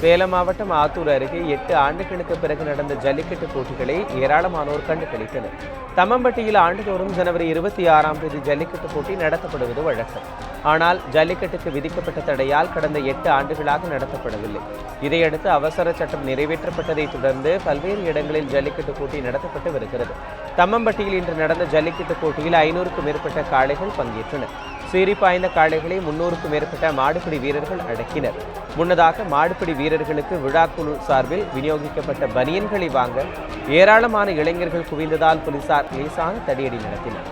சேலம் மாவட்டம் ஆத்தூர் அருகே எட்டு ஆண்டுகளுக்கு பிறகு நடந்த ஜல்லிக்கட்டு போட்டிகளை ஏராளமானோர் கண்டுகளித்தனர். தம்மம்பட்டியில் ஆண்டுதோறும் ஜனவரி இருபத்தி ஆறாம் தேதி ஜல்லிக்கட்டு போட்டி நடத்தப்படுவது வழக்கம். ஆனால் ஜல்லிக்கட்டுக்கு விதிக்கப்பட்ட தடையால் கடந்த எட்டு ஆண்டுகளாக நடத்தப்படவில்லை. இதையடுத்து அவசர சட்டம் நிறைவேற்றப்பட்டதை தொடர்ந்து பல்வேறு இடங்களில் ஜல்லிக்கட்டு போட்டி நடத்தப்பட்டு வருகிறது. தம்மம்பட்டியில் இன்று நடந்த ஜல்லிக்கட்டு போட்டியில் ஐநூறுக்கும் மேற்பட்ட காளைகள் பங்கேற்றன. சீறி பாய்ந்த காளைகளை முன்னூறுக்கும் மேற்பட்ட மாடுபிடி வீரர்கள் அடக்கினர். முன்னதாக மாடுபிடி வீரர்களுக்கு விழாக்குழு சார்பில் விநியோகிக்கப்பட்ட பனியன்களை வாங்க ஏராளமான இளைஞர்கள் குவிந்ததால் போலீசார் லேசான தடியடி நடத்தினர்.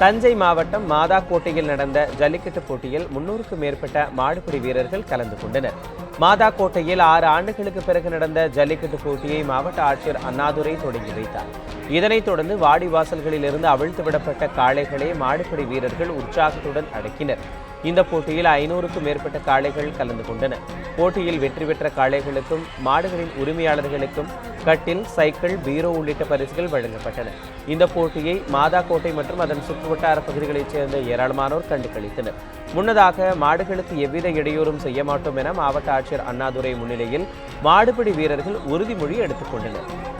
தஞ்சை மாவட்டம் மாதாக்கோட்டையில் நடந்த ஜல்லிக்கட்டு போட்டியில் முன்னூறுக்கும் மேற்பட்ட மாடுபிடி வீரர்கள் கலந்து கொண்டனர். மாதாக்கோட்டையில் ஆறு ஆண்டுகளுக்கு பிறகு நடந்த ஜல்லிக்கட்டு போட்டியை மாவட்ட ஆட்சியர் அண்ணாதுரை தொடங்கி வைத்தார். இதனைத் தொடர்ந்து வாடிவாசல்களில் இருந்து அவிழ்த்து விடப்பட்ட காளைகளை மாடுபிடி வீரர்கள் உற்சாகத்துடன் அடக்கினர். இந்த போட்டியில் ஐநூறுக்கும் மேற்பட்ட காளைகள் கலந்து கொண்டன. போட்டியில் வெற்றி பெற்ற காளைகளுக்கும் மாடுகளின் உரிமையாளர்களுக்கும் கட்டில் சைக்கிள் பீரோ உள்ளிட்ட பரிசுகள் வழங்கப்பட்டன. இந்த போட்டியை மாதாக்கோட்டை மற்றும் அதன் சுற்றுவட்டார பகுதிகளைச் சேர்ந்த ஏராளமானோர் கண்டுகளித்தனர். முன்னதாக மாடுகளுக்கு எவ்வித இடையூறும் செய்ய மாட்டோம் என மாவட்ட ஆட்சியர் அண்ணாதுரை முன்னிலையில் மாடுபிடி வீரர்கள் உறுதிமொழி எடுத்துக் கொண்டனர்.